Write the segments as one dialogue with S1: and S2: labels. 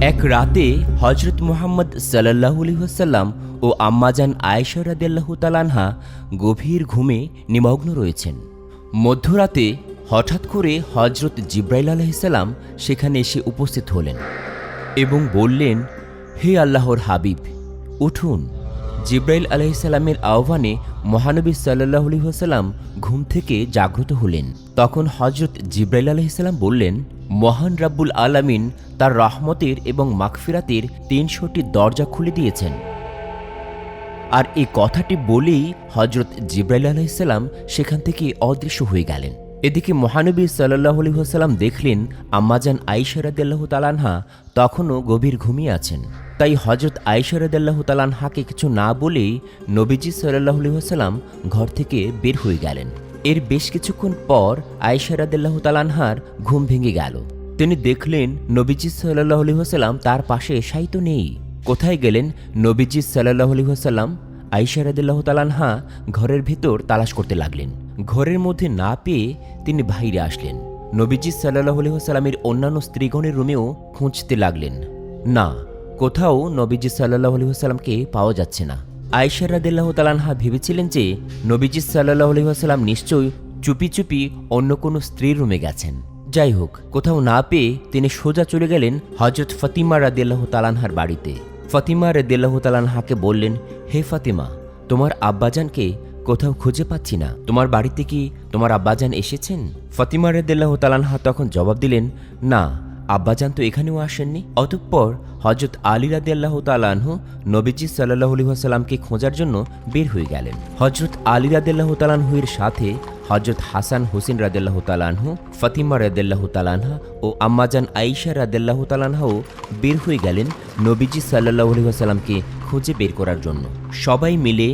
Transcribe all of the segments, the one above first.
S1: এক রাতে হজরত মুহাম্মদ সাল্লাহ আলহিহাসাল্লাম ও আম্মাজান আয়েশা রাদিয়াল্লাহু তালানহা গভীর ঘুমে নিমগ্ন রয়েছেন। মধ্যরাতে হঠাৎ করে হজরত জিব্রাইল আলাইসাল্লাম সেখানে এসে উপস্থিত হলেন এবং বললেন, হে আল্লাহর হাবিব, উঠুন। জিব্রাইল আলাইসাল্লামের আহ্বানে মহানবী সাল্লাহ আলহিহাসাল্লাম ঘুম থেকে জাগ্রত হলেন। তখন হজরত জিব্রাইল আলাইসাল্লাম বললেন মহান রাব্বুল আলামিন তার রহমতের এবং মাগফিরাতের তিনশোটি দরজা খুলে দিয়েছেন। আর এই কথাটি বলেই হজরত জিব্রাইল আলাইসাল্লাম সেখান থেকে অদৃশ্য হয়ে গেলেন। এদিকে মহানবী সাল্লাহ আলহিহাসাল্লাম দেখলেন আম্মাজান আইসারাদাল্লাহ তালানহা তখনও গভীর ঘুমিয়ে আছেন। তাই হজরত আইসারাদাল্লাহ তালানহাকে কিছু না বলেই নবীজি সাল্লাহ আলহিহাসাল্লাম ঘর থেকে বের হয়ে গেলেন। এর বেশ কিছুক্ষণ পর আইসারাদাল্লাহ তালানহার ঘুম ভেঙে গেল। তিনি দেখলেন নবীজি সাল্লাহ আলহিহাসাল্লাম তার পাশে শায়িত নেই। কোথায় গেলেন? নবীজি সাল্লাহ আইসা রাদিল্লাহ তালানহা ঘরের ভেতর তালাশ করতে লাগলেন। ঘরের মধ্যে না পেয়ে তিনি বাইরে আসলেন। নবীজি সাল্লাহ আলহিহাসাল্লামের অন্যান্য স্ত্রীগণের রুমেও খুঁজতে লাগলেন। না, কোথাও নবীজি সাল্লাহ আলহিহাসাল্লামকে পাওয়া যাচ্ছে না। আইসা রাদিল্লাহ তালানহা ভেবেছিলেন যে নবীজি সাল্লাহ আলহিহাসাল্লাম নিশ্চয়ই চুপি চুপি অন্য কোনো স্ত্রীর রুমে গেছেন। যাই হোক, কোথাও না পেয়ে তিনি সোজা চলে গেলেন হজরত ফতিমা রাদিয়াল্লাহ তালানহার বাড়িতে। ফতিমা রেদিল্লাহ তালানহাকে বললেন, হে ফাতিমা, তোমার আব্বাজানকে কোথাও খুঁজে পাচ্ছি না। তোমার বাড়িতে কি তোমার আব্বাজান এসেছেন? ফতিমা রেদিল্লাহ তালানহা তখন জবাব দিলেন, না আব্বাজান তো এখানেও আসেননি। অতঃপর হজরত আলী রাদিয়াল্লাহ তালানহু নবীজি সাল্লাহ আলহিহাসাল্লামকে খোঁজার জন্য বের হয়ে গেলেন। হজরত আলী রাদিয়াল্লাহ তালানহুয়ের সাথে হজরত হাসান হুসেন রাদেল্লাহ তালানহু ফতিমা রাদেল্লাহ তালানহা ও আম্মাজান আইসা রাদেল্লাহ তালানহাও বের হয়ে গেলেন নবীজি সাল্লাহ আলহিহাসাল্লামকে খুঁজে বের করার জন্য। সবাই মিলে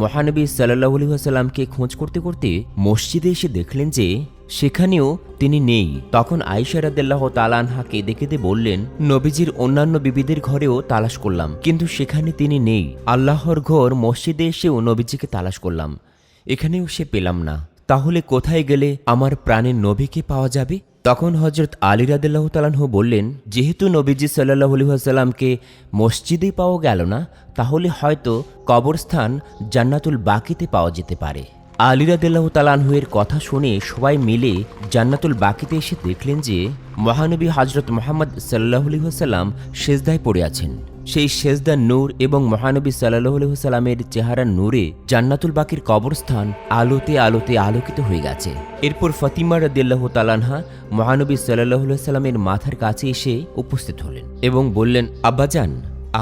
S1: মহানবী সাল্লাহ আলহিহাসাল্লামকে খোঁজ করতে করতে মসজিদে এসে দেখলেন যে সেখানেও তিনি নেই। তখন আইসা রাদেল্লাহ তালানহা কেঁদে কেঁদে বললেন, নবীজির অন্যান্য বিবিদের ঘরেও তালাশ করলাম, কিন্তু সেখানে তিনি নেই। আল্লাহর ঘর মসজিদে এসেও নবীজিকে তালাশ করলাম। এখানেও সে পেলাম না। তাহলে কোথায় গেলে আমার প্রাণের নবীকে পাওয়া যাবে? তখন হজরত আলী রাদিল্লাহ তালাহ বললেন, যেহেতু নবীজি সাল্লাহ আলহিহাসাল্লামকে মসজিদে পাওয়া গেল না, তাহলে হয়তো কবরস্থান জান্নাতুল বাকিতে পাওয়া যেতে পারে। আলী রাদিল্লাহ তালানহুয়ের কথা শুনে সবাই মিলে জান্নাতুল বাকিতে এসে দেখলেন যে মহানবী হজরত মোহাম্মদ সাল্লাহ আলহিহাসাল্লাম সেজদায় পড়ে আছেন। সেই সেজদা নূর এবং মহানবী সাল্লাহ সাল্লামের চেহারার নূরে জান্নাতুল বাকির কবরস্থান আলোতে আলোতে আলোকিত হয়ে গেছে। এরপর ফতিমা রদিল্লাহ তালানহা মহানবী সাল্লাহ সাল্লামের মাথার কাছে এসে উপস্থিত হলেন এবং বললেন, আব্বাজান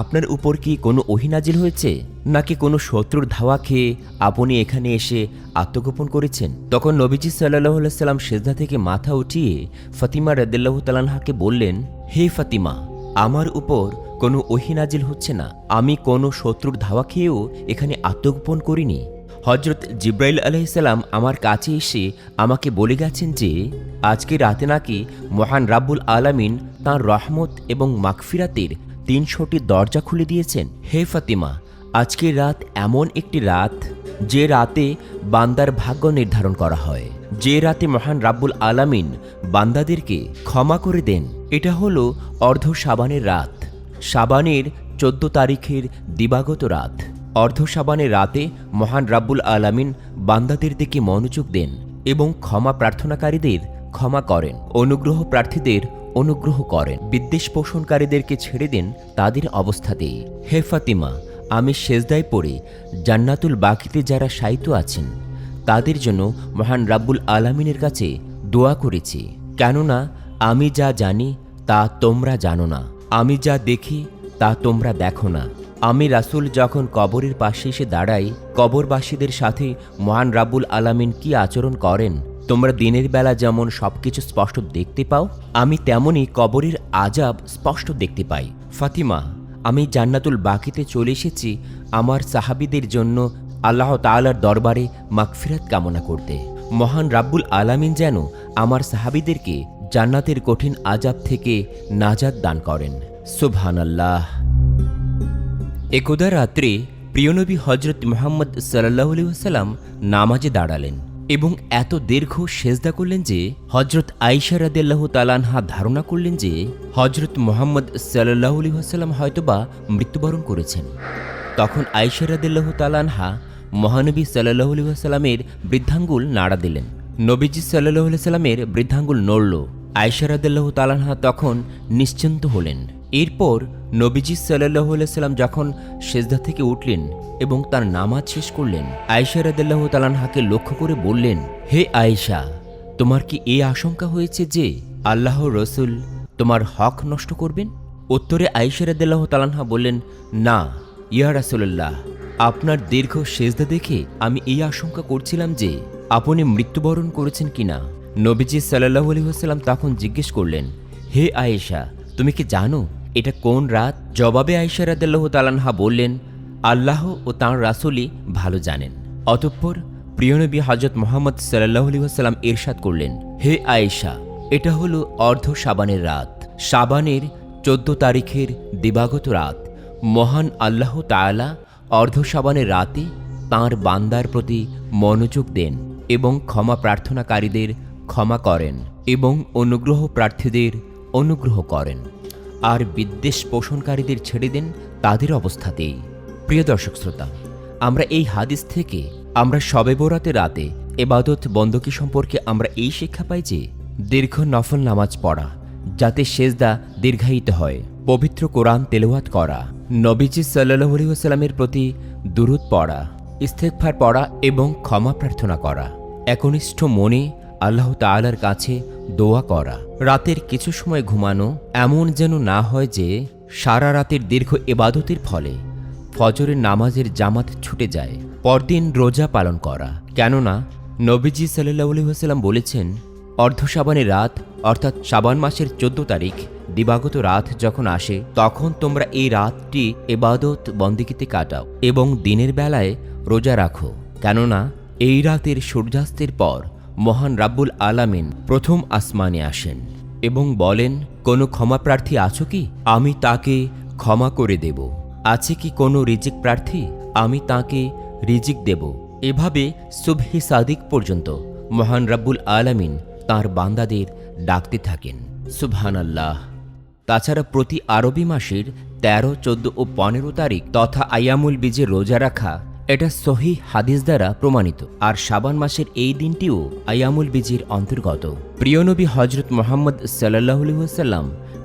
S1: আপনার উপর কি কোনো অহিনাজিল হয়েছে? নাকি কোনো শত্রুর ধাওয়া খেয়ে আপনি এখানে এসে আত্মগোপন করেছেন? তখন নবীজি সাল্লাহ সাল্লাম সেজদা থেকে মাথা উঠিয়ে ফতিমা রদিল্লাহ তালানহাকে বললেন, হে ফাতিমা, আমার উপর কোনো ওহিনাজিল হচ্ছে না। আমি কোনো শত্রুর ধাওয়া খেয়েও এখানে আত্মগোপন করিনি। হজরত জিব্রাইল আলাইসাল্লাম আমার কাছে এসে আমাকে বলে গেছেন যে, আজকে রাতে নাকি মহান রাব্বুল আলামিন তাঁর রহমত এবং মাগফিরাতের তিনশোটি দরজা খুলে দিয়েছেন। হে ফাতিমা, আজকের রাত এমন একটি রাত যে রাতে বান্দার ভাগ্য নির্ধারণ করা হয়। যে রাতে মহান রাব্বুল আলামিন বান্দাদেরকে ক্ষমা করে দেন। এটা হলো অর্ধ সাবানের রাত। সাবানের চোদ্দ তারিখের দিবাগত রাত। অর্ধ সাবানের রাতে মহান রাব্বুল আলামিন বান্দাদের দিকে মনোযোগ দেন এবং ক্ষমা প্রার্থনাকারীদের ক্ষমা করেন। অনুগ্রহ প্রার্থীদের অনুগ্রহ করেন। বিদ্বেষ পোষণকারীদেরকে ছেড়ে দেন তাদের অবস্থাতেই হে ফাতিমা, আমি সেজদায় পড়ে জান্নাতুল বাকিতে যারা সাহিত্য আছেন, তাদের জন্য মহান রাব্বুল আলামিনের কাছে দোয়া করেছি। কেননা, আমি যা জানি, তা তোমরা জানো না। আমি যা দেখি, তা তোমরা দেখো না। আমি রাসূল যখন কবরের পাশে এসে দাঁড়াই, কবরবাসীদের সাথে মহান রাব্বুল আলামিন কি আচরণ করেন তোমরা দিনের বেলা যেমন সবকিছু স্পষ্ট দেখতে পাও, আমি তেমনই কবরের আজাব স্পষ্ট দেখতে পাই। ফাতিমা, আমি জান্নাতুল বাকিতে চলে এসেছি আমার সাহাবিদের জন্য আল্লাহ তালার দরবারে মাগফিরাত কামনা করতে। মহান রাব্বুল আলামিন যেন আমার সাহাবিদেরকে জান্নাতের কঠিন আজাব থেকে নাজাদ দান করেন। সুবহানাল্লাহ। একদা রাত্রে প্রিয়নবী হজরত মোহাম্মদ সাল্লাহ আলহিহাল্লাম নামাজে দাঁড়ালেন। এবং এত দীর্ঘ সেজদা করলেন যে হজরত আইসা রাদিল্লাহ তালানহা ধারণা করলেন যে হজরত মোহাম্মদ সাল্লাহ আলী আসাল্লাম হয়তোবা মৃত্যুবরণ করেছেন। তখন আইসা রাদিল্লাহ তালানহা মহানবী সাল্লাহ আলী আসাল্লামের বৃদ্ধাঙ্গুল নাড়া দিলেন। নবীজি সাল্লাহ আলি সাল্লামের বৃদ্ধাঙ্গুল নড়ল। আইসা রাদিল্লাহ তালানহা তখন নিশ্চিন্ত হলেন। এরপর নবীজি সাল্লাহ সাল্লাম যখন সেজদা থেকে উঠলেন এবং তার নামাজ শেষ করলেন, আয়েশা রাদিল্লাহ তালানহাকে লক্ষ্য করে বললেন, হে আয়েশা, তোমার কি এই আশঙ্কা হয়েছে যে আল্লাহ রসুল তোমার হক নষ্ট করবেন? উত্তরে আয়েশা রাদিল্লাহ তালানহা বললেন, না, ইয়া রাসুল্লাহ আপনার দীর্ঘ সেজদা দেখে আমি এই আশঙ্কা করছিলাম যে আপনি মৃত্যুবরণ করেছেন কিনা। নবীজি সাল্লাহ আলী সাল্লাম তখন জিজ্ঞেস করলেন, হে আয়েশা, তুমি কি জানো এটা কোন রাত? জবাবে আয়েশা রাদিল্লাহ তালানহা বললেন, আল্লাহ ও তাঁর রাসূলই ভালো জানেন। অতঃপর প্রিয়নবী হজরত মোহাম্মদ সাল্লাহ আলী সাল্লাম ইরশাদ করলেন, হে আয়েশা, এটা হলো অর্ধ সাবানের রাত। সাবানের চোদ্দ তারিখের দিবাগত রাত। মহান আল্লাহ তাআলা অর্ধ সাবানের রাতে তাঁর বান্দার প্রতি মনোযোগ দেন এবং ক্ষমা প্রার্থনাকারীদের ক্ষমা করেন এবং অনুগ্রহ প্রার্থীদের অনুগ্রহ করেন। আর বিদ্বেষ পোষণকারীদের ছেড়ে দেন তাদের অবস্থাতেই। প্রিয় দর্শক শ্রোতা, আমরা এই হাদিস থেকে আমরা সবে বরাতে রাতে এবাদত বন্দকি সম্পর্কে আমরা এই শিক্ষা পাই যে, দীর্ঘ নফল নামাজ পড়া, যাতে সেজদা দীর্ঘায়িত হয়, পবিত্র কোরআন তেলাওয়াত করা, নবীজি সাল্লাহ প্রতি দুরুদ পড়া ইস্তেকফার পড়া এবং ক্ষমা প্রার্থনা করা, একনিষ্ঠ মনে আল্লাহ তাআলার কাছে দোয়া করা। রাতের কিছু সময় ঘুমানো এমন যেন না হয় যে, সারা রাতের দীর্ঘ এবাদতের ফলে ফজরের নামাজের জামাত ছুটে যায়। পরদিন রোজা পালন করা। কেননা, নবীজি সাল্লাহ আলহিহাস্লাম বলেছেন অর্ধ সাবানের রাত, অর্থাৎ সাবান মাসের চোদ্দ তারিখ, দিবাগত রাত যখন আসে, তখন তোমরা এই রাতটি এবাদত বন্দিকিতে কাটাও এবং দিনের বেলায় রোজা রাখো। কেননা, এই রাতের সূর্যাস্তের পর মহান রাব্বুল আলামিন প্রথম আসমানে আসেন এবং বলেন, কোনো ক্ষমাপ্রার্থী আছো কি? আমি তাকে ক্ষমা করে দেব। আছে কি কোনো রিজিক প্রার্থী? আমি তাকে রিজিক দেব। এভাবে সুবহি সাদিক পর্যন্ত মহান রাব্বুল আলামিন তার বান্দাদের ডাকতে থাকেন। সুবহান আল্লাহ তাছাড়া প্রতি আরবি মাসের তেরো, চোদ্দ ও পনেরো তারিখ তথা আয়ামুল বীজে রোজা রাখা এটা সহি হাদিস দ্বারা প্রমাণিত। আর শাবান মাসের এই দিনটিও আয়ামুল বিজির অন্তর্গত। প্রিয়নবী হজরত মোহাম্মদ সাল্লাহ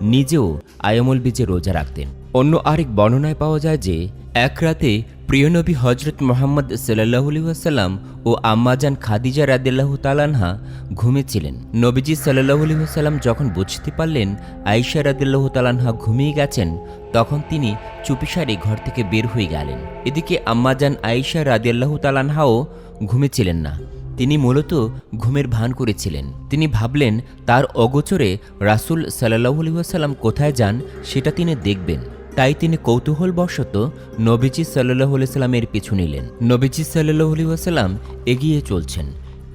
S1: নিজেও আয়ামুল বীজে রোজা রাখতেন। অন্য আরেক বর্ণনায় পাওয়া যায় যে, এক রাতে প্রিয়নবী হজরত মোহাম্মদ সাল্লাহলি ওয়াসাল্লাম ও আম্মাজান খাদিজা রাদিল্লাহ তালানহা ঘুমেছিলেন নবীজি সাল্লাহলি ওয়াসাল্লাম যখন বুঝতে পারলেন আইসা রাদিল্লাহ তালানহা ঘুমিয়ে গেছেন, তখন তিনি চুপিসারে ঘর থেকে বের হয়ে গেলেন। এদিকে আম্মাজান আইসা রাদিয়াল্লাহ তালানহাও ঘুমেছিলেন না। তিনি মূলত ঘুমের ভান করেছিলেন। তিনি ভাবলেন, তার অগোচরে রাসুল সাল্লাহ আলহিহাসাল্লাম কোথায় যান, সেটা তিনি দেখবেন। তাই তিনি কৌতূহলবশত নবীজি সাল্লাহ সাল্লামের পিছু নিলেন। নবীজি সাল্লাহ আলহিহাসাল্লাম এগিয়ে চলছেন।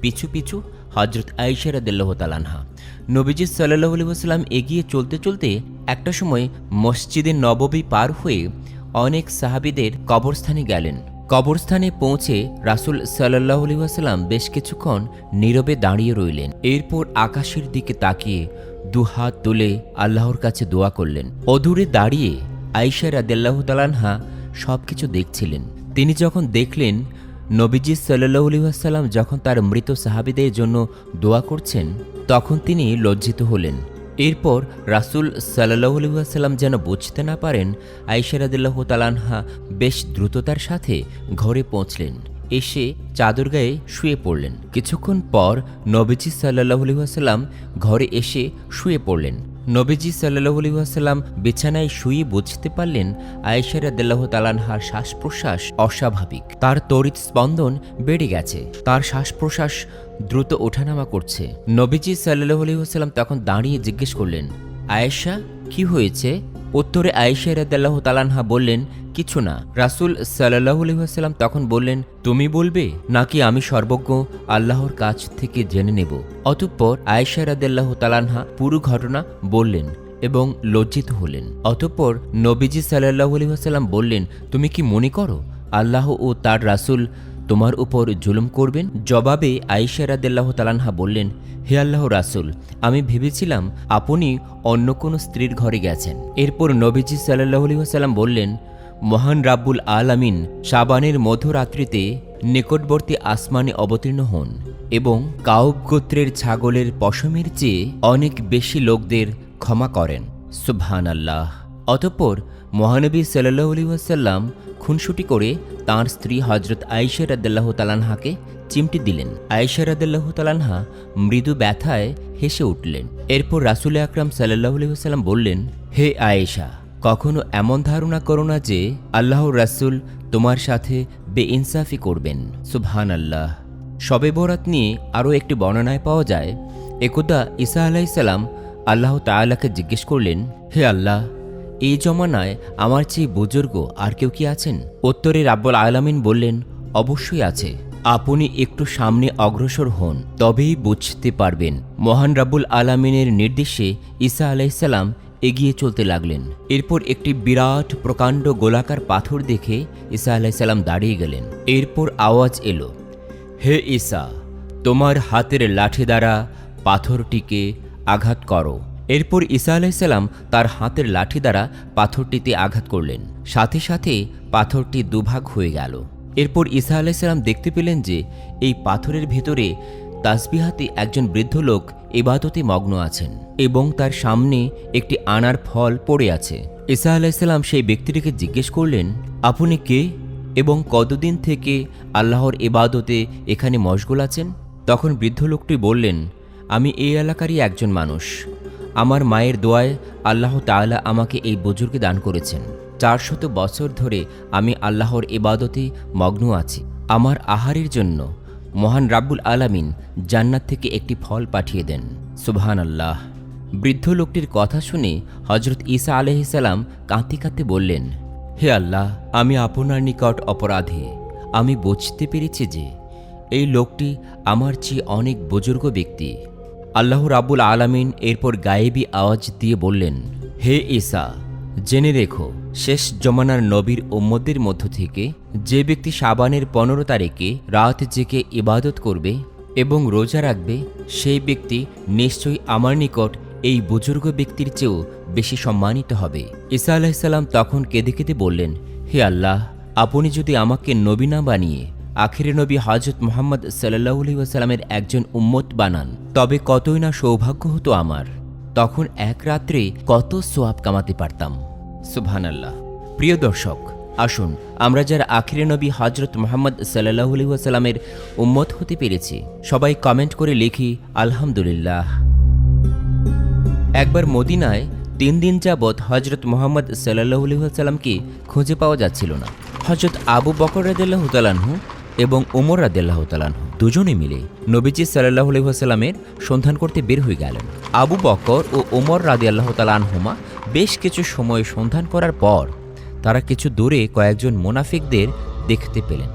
S1: পিছু পিছু হজরত আইসারা দেল্লাহ তালানহা নবীজি সাল্লাহ আলহিহাসাল্লাম এগিয়ে চলতে চলতে একটা সময় মসজিদে নববী পার হয়ে অনেক সাহাবিদের কবরস্থানে গেলেন। কবরস্থানে পৌঁছে রাসুল সাল্লাহ আলহিহাসাল্লাম বেশ কিছুক্ষণ নীরবে দাঁড়িয়ে রইলেন। এরপর আকাশের দিকে তাকিয়ে দুহাত তুলে আল্লাহর কাছে দোয়া করলেন। অদূরে দাঁড়িয়ে আইসা রাদেল্লাহ তালানহা সব কিছু দেখছিলেন। তিনি যখন দেখলেন, নবীজি সাল্লাহ আলহিহাসাল্লাম যখন তার মৃত সাহাবিদের জন্য দোয়া করছেন, তখন তিনি লজ্জিত হলেন। এরপর রাসুল সাল্লাহ আলহিহাসাল্লাম যেন বুঝতে না পারেন আইসারাদিল্লাহ তালানহা বেশ দ্রুততার সাথে ঘরে পৌঁছলেন। এসে চাদর গায়ে শুয়ে পড়লেন। কিছুক্ষণ পর নবীজি সাল্লাহ আলহিহাসাল্লাম ঘরে এসে শুয়ে পড়লেন। নবীজি সাল্লাহ আসাল্লাম বিছানায় শুয়ে বুঝতে পারলেন আয়েশার দেল্লাহ তালানহার শ্বাস প্রশ্বাস অস্বাভাবিক। তার তড়িৎ স্পন্দন বেড়ে গেছে। তার শ্বাস প্রশ্বাস দ্রুত ওঠানামা করছে। নবীজি সাল্লাহ আলহিহাসাল্লাম তখন দাঁড়িয়ে জিজ্ঞেস করলেন, আয়েশা, কি হয়েছে? উত্তরে আয়েশা রাদাল্লাহ তালানহা বললেন, কিছু না। রাসুল সাল্লাহ আলহিহাসাল্লাম তখন বললেন, তুমি বলবে, নাকি আমি সর্বজ্ঞ, আল্লাহর কাছ থেকে জেনে নেব? অতঃপর আয়েশা রাদাল্লাহ তালানহা পুরো ঘটনা বললেন এবং লজ্জিত হলেন। অতঃপর নবীজি সাল্লাহ আলহিহাসাল্লাম বললেন, তুমি কি মনে করো, আল্লাহ ও তার রাসুল তোমার উপর জুলুম করবেন? জবাবে আয়েশা রাদিল্লাহ তালানহা বললেন, হে আল্লাহ রাসুল, আমি ভেবেছিলাম আপনি অন্য কোনো স্ত্রীর ঘরে গেছেন। এরপর নবীজি সাল্লাহ সাল্লাম বললেন, মহান রাব্বুল আলামিন, শাবানের মধ্যরাত্রিতে নিকটবর্তী আসমানে অবতীর্ণ হন এবং কাউব গোত্রের ছাগলের পশমের চেয়ে অনেক বেশি লোকদের ক্ষমা করেন। সুবহান আল্লাহ অতঃপর মহানবী সাল্লাহ আলী খুনসুটি করে তাঁর স্ত্রী হজরত আয়েশা রাদ্দাল্লাহ তালানহাকে চিমটি দিলেন। আয়েশা রাদ্দাল্লাহ তালানহা মৃদু ব্যথায় হেসে উঠলেন। এরপর রাসুল আকরাম সাল্লাহ আলী বললেন, হে আয়েশা, কখনো এমন ধারণা করো না যে আল্লাহর রাসুল তোমার সাথে বেইনসাফি করবেন। সুবহান আল্লাহ শবে বরাত নিয়ে আরও একটি বর্ণনায় পাওয়া যায়, একদা ঈসা আলাইসাল্লাম আল্লাহ তাআলাকে জিজ্ঞেস করলেন, হে আল্লাহ এই জমানায় আমার চেয়ে বুজুর্গ আর কেউ কি আছেন? উত্তরে রাব্বুল আলামিন বললেন, অবশ্যই আছে। আপনি একটু সামনে অগ্রসর হন, তবেই বুঝতে পারবেন। মহান রাব্বুল আলামিনের নির্দেশে ঈসা আলাইসাল্লাম এগিয়ে চলতে লাগলেন। এরপর একটি বিরাট, প্রকাণ্ড গোলাকার পাথর দেখে ঈসা আলাইসাল্লাম দাঁড়িয়ে গেলেন। এরপর আওয়াজ এলো, হে ঈসা, তোমার হাতের লাঠি দ্বারা পাথরটিকে আঘাত করো। এরপর ঈসা আলাইসাল্লাম তার হাতের লাঠি দ্বারা পাথরটিতে আঘাত করলেন। সাথে সাথে পাথরটি দুভাগ হয়ে গেল। এরপর ঈসা আলাইসাল্লাম দেখতে পেলেন যে এই পাথরের ভেতরে তাসবিহাতে একজন বৃদ্ধ লোক ইবাদতে মগ্ন আছেন এবং তার সামনে একটি আনার ফল পড়ে আছে। ঈসা আলাইসাল্লাম সেই ব্যক্তিটিকে জিজ্ঞেস করলেন, আপনি কে এবং কতদিন থেকে আল্লাহর ইবাদতে এখানে মশগুল আছেন? তখন বৃদ্ধ লোকটি বললেন, আমি এই এলাকারই একজন মানুষ। আমার মায়ের দোয়ায় আল্লাহ তাআলা আমাকে এই বুজুর্গে দান করেছেন। চারশত বছর ধরে আমি আল্লাহর ইবাদতে মগ্ন আছি। আমার আহারের জন্য মহান রাব্বুল আলামিন জান্নাত থেকে একটি ফল পাঠিয়ে দেন। সুবহান আল্লাহ বৃদ্ধ লোকটির কথা শুনে হজরত ঈসা আলহিসাল্লাম কাঁদতে কাঁদতে বললেন, হে আল্লাহ, আমি আপনার নিকট অপরাধী। আমি বুঝতে পেরেছি যে এই লোকটি আমার চেয়ে অনেক বুজুর্গ ব্যক্তি। আল্লাহ রাব্বুল আলামিন এরপর গায়েবী আওয়াজ দিয়ে বললেন, হে ঈসা, জেনে রেখো, শেষ জমানার নবীর উম্মদের মধ্য থেকে যে ব্যক্তি সাবানের পনেরো তারিখে রাত জেগে ইবাদত করবে এবং রোজা রাখবে, সেই ব্যক্তি নিশ্চয়ই আমার নিকট এই বুজুর্গ ব্যক্তির চেয়েও বেশি সম্মানিত হবে। ঈসা আলাহিসাল্লাম তখন কেঁদে কেঁদে বললেন, হে আল্লাহ, আপনি যদি আমাকে নবী না বানিয়ে আখিরে নবী হজরত মোহাম্মদ সাল্লাহ ওয়াসাল্লামের একজন উম্মত বানান। তবে কতই না সৌভাগ্য হতো আমার। তখন এক রাত্রে কত সোয়াব কামাতে পারতাম। সুবহানাল্লাহ। প্রিয় দর্শক, আসুন, আমরা যারা আখিরে নবী হজরত মোহাম্মদ সাল্লাহ ওয়াসাল্লামের উম্মত হতে পেরেছি, সবাই কমেন্ট করে লিখি, আলহামদুলিল্লাহ। একবার মদিনায় তিন দিন যাবৎ হজরত মোহাম্মদ সাল্লাহসাল্লামকে খুঁজে পাওয়া যাচ্ছিল না। হজরত আবু বকর রাদিল্লাহ তালানহু এবং ওমর রাদিল্লাহ তালানহু দুজনে মিলে নবীজি সাল্লাহ আলহিহাস্লামের সন্ধান করতে বের হয়ে গেলেন। আবু বকর ও ওমর রাদি আল্লাহ তালানহুমা বেশ কিছু সময় সন্ধান করার পর তারা কিছু দূরে কয়েকজন মোনাফিকদের দেখতে পেলেন।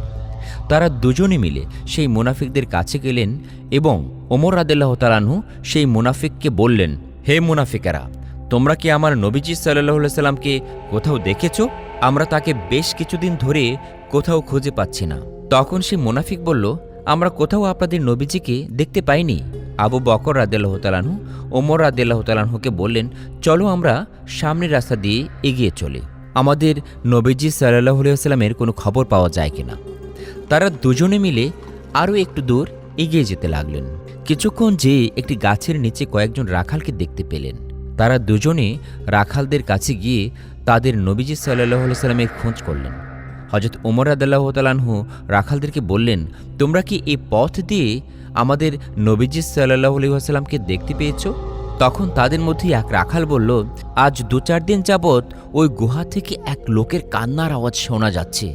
S1: তারা দুজনে মিলে সেই মুনাফিকদের কাছে গেলেন এবং ওমর রাদেল্লাহ তালানহু সেই মুনাফিককে বললেন, হে মুনাফিকেরা, তোমরা কি আমার নবীজি সাল্লাহ সাল্লামকে কোথাও দেখেছ? আমরা তাকে বেশ কিছুদিন ধরে কোথাও খুঁজে পাচ্ছি না। তখন সে মুনাফিক বলল, আমরা কোথাও আপনাদের নবীজিকে দেখতে পাইনি। আবু বকর রাদেল্লাহ তালানহু ওমর রাদেল্লাহ তালানহুকে বললেন, চলো আমরা সামনের রাস্তা দিয়ে এগিয়ে চলি। আমাদের নবীজি সাল্লাহ সাল্লামের কোনো খবর পাওয়া যায় কিনা? তারা দুজনে মিলে আরও একটু দূর এগিয়ে যেতে লাগলেন। কিছুক্ষণ যেয়ে একটি গাছের নিচে কয়েকজন রাখালকে দেখতে পেলেন। তারা দুজনে রাখালদের কাছে গিয়ে তাদের নবীজি সাল্লাহ সাল্লামের খোঁজ করলেন। হজরত ওমর আদাল্লাহ তালানহু রাখালদেরকে বললেন, তোমরা কি এই পথ দিয়ে আমাদের নবীজি সাল্লাহ আলহিহাস্লামকে দেখতে পেয়েছ? তখন তাদের মধ্যে এক রাখাল বলল, আজ দু চার দিন যাবৎ ওই গুহা থেকে এক লোকের কান্নার আওয়াজ শোনা যাচ্ছে।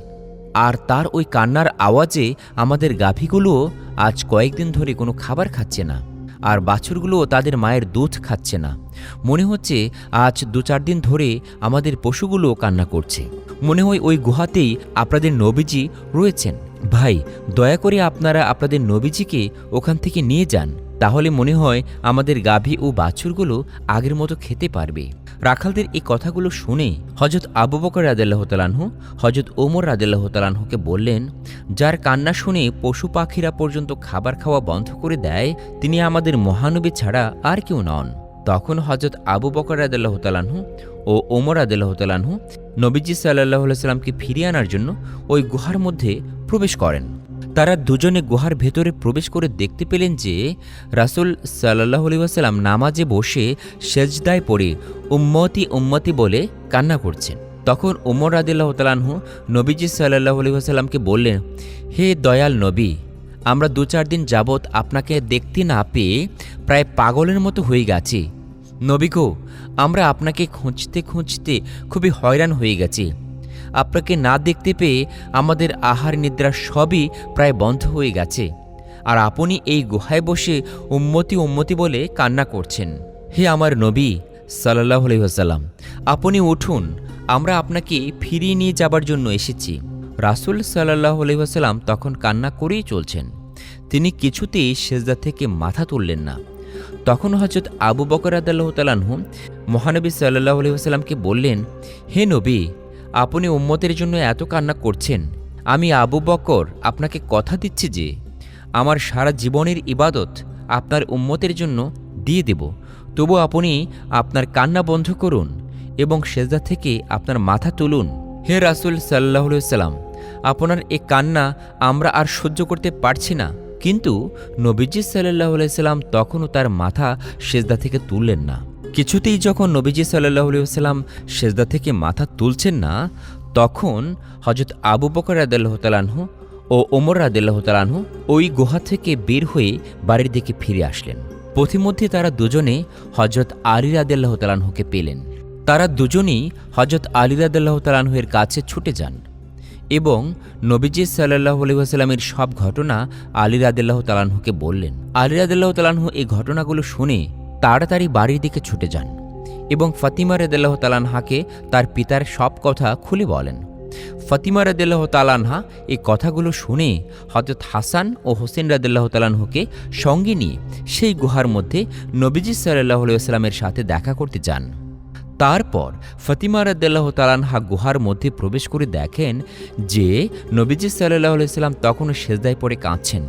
S1: আর তার ওই কান্নার আওয়াজে আমাদের গাভীগুলোও আজ কয়েকদিন ধরে কোনো খাবার খাচ্ছে না, আর বাছুরগুলোও তাদের মায়ের দুধ খাচ্ছে না। মনে হচ্ছে আজ দু চার দিন ধরে আমাদের পশুগুলোও কান্না করছে। মনে হয় ওই গুহাতেই আপনাদের নবীজি রয়েছেন। ভাই, দয়া করে আপনারা আপনাদের নবীজিকে ওখান থেকে নিয়ে যান,
S2: তাহলে মনে হয় আমাদের গাভী ও বাছুরগুলো আগের মতো খেতে পারবে। রাখালদের এই কথাগুলো শুনে হজরত আবু বকর রাদেল্লাহ তালানহু হজরত ওমর রাদেল্লাহ তালানহুকে বললেন, যার কান্না শুনে পশু পাখিরা পর্যন্ত খাবার খাওয়া বন্ধ করে দেয়, তিনি আমাদের মহানবী ছাড়া আর কেউ নন। তখন হজরত আবু বকর রাদেল্লাহ তালানহু ও ওমর রাদেল্লাহ তালানহু নবীজি সাল্লাহ সাল্লামকে ফিরিয়ে আনার জন্য ওই গুহার মধ্যে প্রবেশ করেন। তারা দুজনে গুহার ভেতরে প্রবেশ করে দেখতে পেলেন যে রাসুল সাল্লাহ আলিবাসাল্লাম নামাজে বসে সেজদায় পড়ে উম্মতি উম্মতি বলে কান্না করছেন। তখন ওমর আদিল্লাহ তালানহু নবীজি সাল্লাহ আলিবাসাল্লামকে বললেন, হে দয়াল নবী, আমরা দু চার দিন যাবৎ আপনাকে দেখতে না পেয়ে প্রায় পাগলের মতো হয়ে গেছি। নবীগো, আমরা আপনাকে খুঁজতে খুঁজতে খুবই হয়রান হয়ে গেছি। আপনাকে না দেখতে পেয়ে আমাদের আহার নিদ্রা সবই প্রায় বন্ধ হয়ে গেছে। আর আপনি এই গুহায় বসে উম্মতি উম্মতি বলে কান্না করছেন। হে আমার নবী সাল্লাহ আলহিহাসাল্লাম আপনি উঠুন, আমরা আপনাকে ফিরিয়ে নিয়ে যাবার জন্য এসেছি। রাসুল সাল্লাহ আলহিহাসাল্লাম তখন কান্না করেই চলছেন। তিনি কিছুতেই সেজদা থেকে মাথা তুললেন না। তখন হজরত আবু বকর আদাল্লাহ তালানহু মহানবী সাল্লাহ আলহিহাসাল্লামকে বললেন, হে নবী, আপনি উম্মতের জন্য এত কান্না করছেন। আমি আবু বকর আপনাকে কথা দিচ্ছি যে, আমার সারা জীবনের ইবাদত আপনার উম্মতের জন্য দিয়ে দেব। তবু আপনি আপনার কান্না বন্ধ করুন এবং সেজদা থেকে আপনার মাথা তুলুন। হে রাসুল সাল্লাহ সাল্লাম আপনার এ কান্না আমরা আর সহ্য করতে পারছি না। কিন্তু নবীজি সাল্লাহ সাল্লাম তখনও তার মাথা সেজদা থেকে তুললেন না। কিছুতেই যখন নবীজি সাল্লাহ সাল্লাম সেজদা থেকে মাথা তুলছেন না, তখন হজরত আবু বকর রাদাল্লাহ তালানহু ও ওমর রাদাল্লাহ তালানহু ওই গুহা থেকে বের হয়ে বাড়ির দিকে ফিরে আসলেন। পথিমধ্যে তারা দুজনে হজরত আলী রাদাল্লাহ তালানহুকে পেলেন। তারা দুজনেই হজরত আলী রাদাল্লাহ তালানহুয়ের কাছে ছুটে যান। এবং নবীজি সাল্লাহ আলহিহাস্লামের সব ঘটনা আলী রাদেল্লাহ তালানহুকে বললেন। আলী রাদেল্লাহ তালানহু এই ঘটনাগুলো শুনে তাড়াতাড়ি বাড়ির দিকে ছুটে যান এবং ফাতিমা রেদেল্লাহ তালানহাকে তার পিতার সব কথা খুলে বলেন। ফাতিমা রদেল্লাহ তালানহা এই কথাগুলো শুনে হজরত হাসান ও হোসেন রাদেল্লাহ তালানহুকে সঙ্গে নিয়ে সেই গুহার মধ্যে নবীজি সাল্লাহ আলাইস্লামের সাথে দেখা করতে যান। তারপর ফতিমা রদ্দাল্লাহ তালানহা গুহার মধ্যে প্রবেশ করে দেখেন যে নবীজি সাল্লাহ আলাইসাল্লাম তখনও সেজদায় পড়ে কাঁদছেন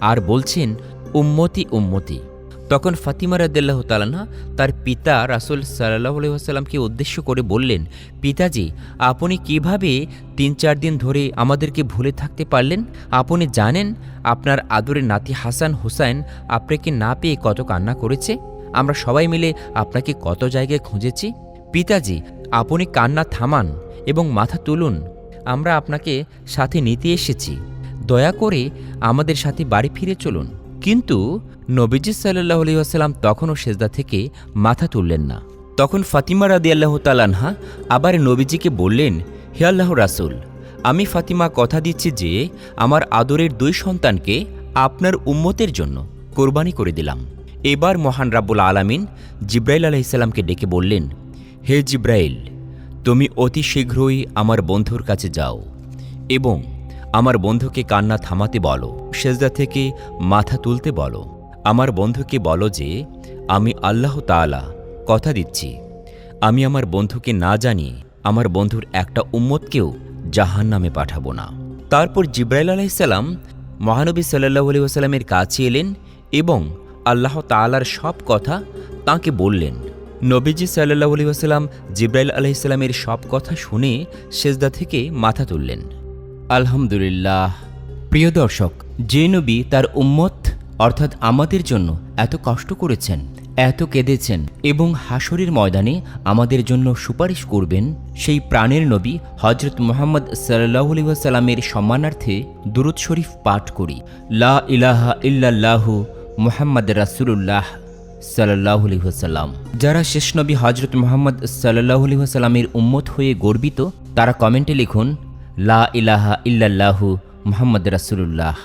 S2: আর বলছেন, উম্মতি উম্মতি। তখন ফাতিমা রদ্দাল্লাহ তালানহা তার পিতা রাসুল সাল্লাহ আলহিহাস্লামকে উদ্দেশ্য করে বললেন, পিতাজি, আপনি কীভাবে তিন চার দিন ধরে আমাদেরকে ভুলে থাকতে পারলেন? আপনি জানেন আপনার আদরের নাতি হাসান হুসাইন আপনাকে না পেয়ে কত কান্না করেছে? আমরা সবাই মিলে আপনাকে কত জায়গায় খুঁজেছি? পিতাজি, আপনি কান্না থামান এবং মাথা তুলুন, আমরা আপনাকে সাথে নিতে এসেছি। দয়া করে আমাদের সাথে বাড়ি ফিরে চলুন। কিন্তু নবীজি সাল্লাহ আলহিহাস্লাম তখনও সেজদা থেকে মাথা তুললেন না। তখন ফাতিমা রাদি আল্লাহ তালানহা আবার নবীজিকে বললেন, হে আল্লাহ রাসুল, আমি ফাতিমা কথা দিচ্ছি যে, আমার আদরের দুই সন্তানকে আপনার উম্মতের জন্য কোরবানি করে দিলাম। এবার মহান রাব্বুল আলামিন জিব্রাইল আলাইসাল্লামকে ডেকে বললেন হে জিব্রাইল, তুমি অতি শীঘ্রই আমার বন্ধুর কাছে যাও এবং আমার বন্ধুকে কান্না থামাতে বলো, সেজদা থেকে মাথা তুলতে বলো। আমার বন্ধুকে বলো যে, আমি আল্লাহ তাআলা কথা দিচ্ছি। আমি আমার বন্ধুকে না জানিয়ে আমার বন্ধুর একটা উম্মতকেও জাহান নামে পাঠাবো না। তারপর জিব্রাইল আলাইসাল্লাম মহানবী সাল্লাহ আলি কাছে এলেন এবং আল্লাহ তাআলার সব কথা তাকে বললেন। নবীজি সাল্লাহ আলি ওসাল্লাম জিব্রাইল আলাইসাল্লামের সব কথা শুনে সেজদা থেকে মাথা তুললেন। আলহামদুলিল্লাহ। প্রিয় দর্শক, যে নবী তার উম্মত, অর্থাৎ আমাদের জন্য এত কষ্ট করেছেন, এত কেঁদেছেন এবং হাসরের ময়দানে আমাদের জন্য সুপারিশ করবেন, সেই প্রাণের নবী হজরত মোহাম্মদ সাল্লাহ সাল্লামের সম্মানার্থে দুরুদ শরীফ পাঠ করি। লা ইলাহা ইল্লাল্লাহু মোহাম্মদ রাসুলুল্লাহ। সাল্লাহ সাল্লাম যারা শেষ নবী হজরত মোহাম্মদ সাল্লাহ সাল্লামের উম্মত হয়ে গর্বিত, তারা কমেন্টে লিখুন, লা ইলাহা ইল্লাল্লাহু মোহাম্মদ রাসুলুল্লাহ।